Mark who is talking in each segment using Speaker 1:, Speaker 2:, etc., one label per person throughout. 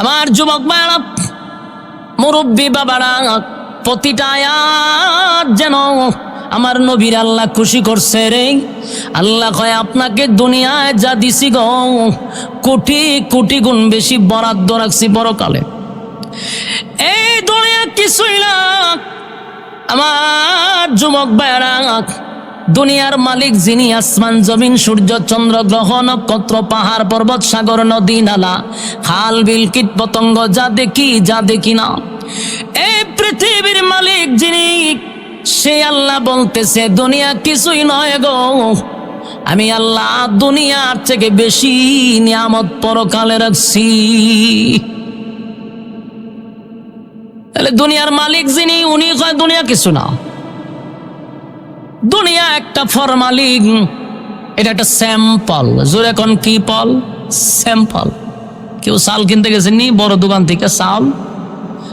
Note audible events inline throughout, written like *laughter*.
Speaker 1: আমার যুবক বাড়া, মুরব্বী বাবারা, প্রতিটা যেন আমার নবীর আল্লাহ খুশি করছে রে। আল্লাহ কয়, আপনাকে দুনিয়ায় যা দিছি গো, কোটি কোটি গুণ বেশি বরাদ্দ রাখছি বড়কালে এই দুনিয়া কিছুই না। আমার যুবক বেড়া দুনিয়ার মালিক যিনি আসমান, জমিন, সূর্য, চন্দ্র, গ্রহ, নক্ষত্র, পাহাড়, পর্বত, সাগর, নদী, নালা, খাল, বিল, কীট, পতঙ্গ, যা দেখি যা দেখি না। এই পৃথিবীর মালিক যিনি, সে আল্লাহ বলতেছে, দুনিয়া কিছুই নয় গো। আমি আল্লাহ দুনিয়ার থেকে বেশি নিয়ামত পরকালে রাখছি। তাহলে দুনিয়ার মালিক যিনি, উনি কয় দুনিয়া কিছু না। দুনিয়া একটা ফরমালিন। এটা একটা স্যাম্পল। জোরে কোন কি পল? স্যাম্পল। কেউ চাল কিনতে গেছেন নি? বড় দোকান থেকে চাল।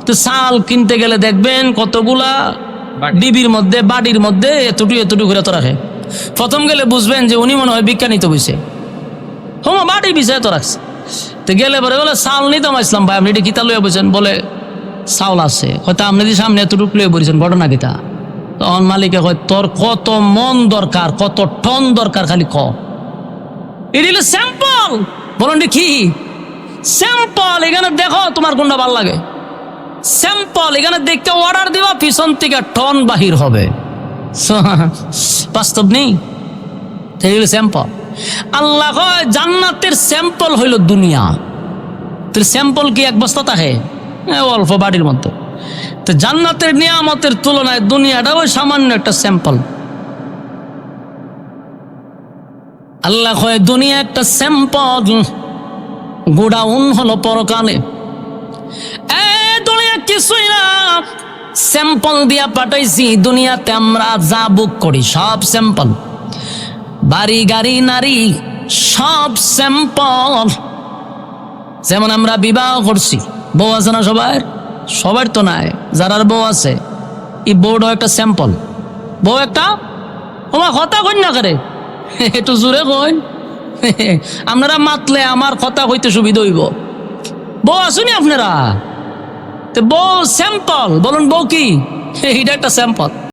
Speaker 1: তো চাল কিনতে গেলে দেখবেন কতগুলা ডিবির মধ্যে বাড়ির মধ্যে এতটুকু এতটুকু করে তো রাখে। প্রথম গেলে বুঝবেন যে উনি মনে হয় বিজ্ঞানী তো বুঝছে হোমা বাড়ি বিষয়ে তো রাখছে। তো গেলে পরে বলে চাল নিতে ইসলাম ভাই আপনি এটা কিতা লইয়া বুঝছেন বলে চাউল আছে। হয়তো আপনি সামনে এতটুকু লইয়া বলেছেন ঘটনা কিতা তখন মালিকে কয় তোর কত মন দরকার কত টন দরকার খালি ক। এটি হলো স্যাম্পল বলুন কি? স্যাম্পল এখানে দেখো তোমার কোনটা ভালো লাগে। স্যাম্পল এখানে দেখতে অর্ডার দিবা পিছন থেকে টন বাহির হবে। বাস্তব নেই? এগুলো স্যাম্পল আল্লাহ কয় জান্নাতের স্যাম্পল হইল দুনিয়া। তোর স্যাম্পল কি এক বস্তা এ, অল্প বাড়ির মতো। তো জান্নাতের নিয়ামতের তুলনায় দুনিয়াটা ওই সামান্য একটা স্যাম্পল আল্লাহ কয়, দুনিয়া একটা স্যাম্পল গোডাউন হলো পরকালে। কিছুই না। স্যাম্পল দিয়া পাঠাইছি, দুনিয়াতে আমরা যা বুক করি, সব স্যাম্পল বাড়ি, গাড়ি, নারী, সব স্যাম্পল যেমন আমরা বিবাহ করছি। বউ আছে না সবার সবার তো নাই যারার বউ আছে। এই বউটাও একটা স্যাম্পল বউ একটা, ওমা কথা কই না করে? *laughs* একটু জোরে কইন। *laughs* আপনারা মাতলে আমার কথা কইতে সুবিধা হইব। বউ আসুনি আপনারা? তো বউ স্যাম্পল বলুন বউ কি? *laughs* এটা একটা স্যাম্পল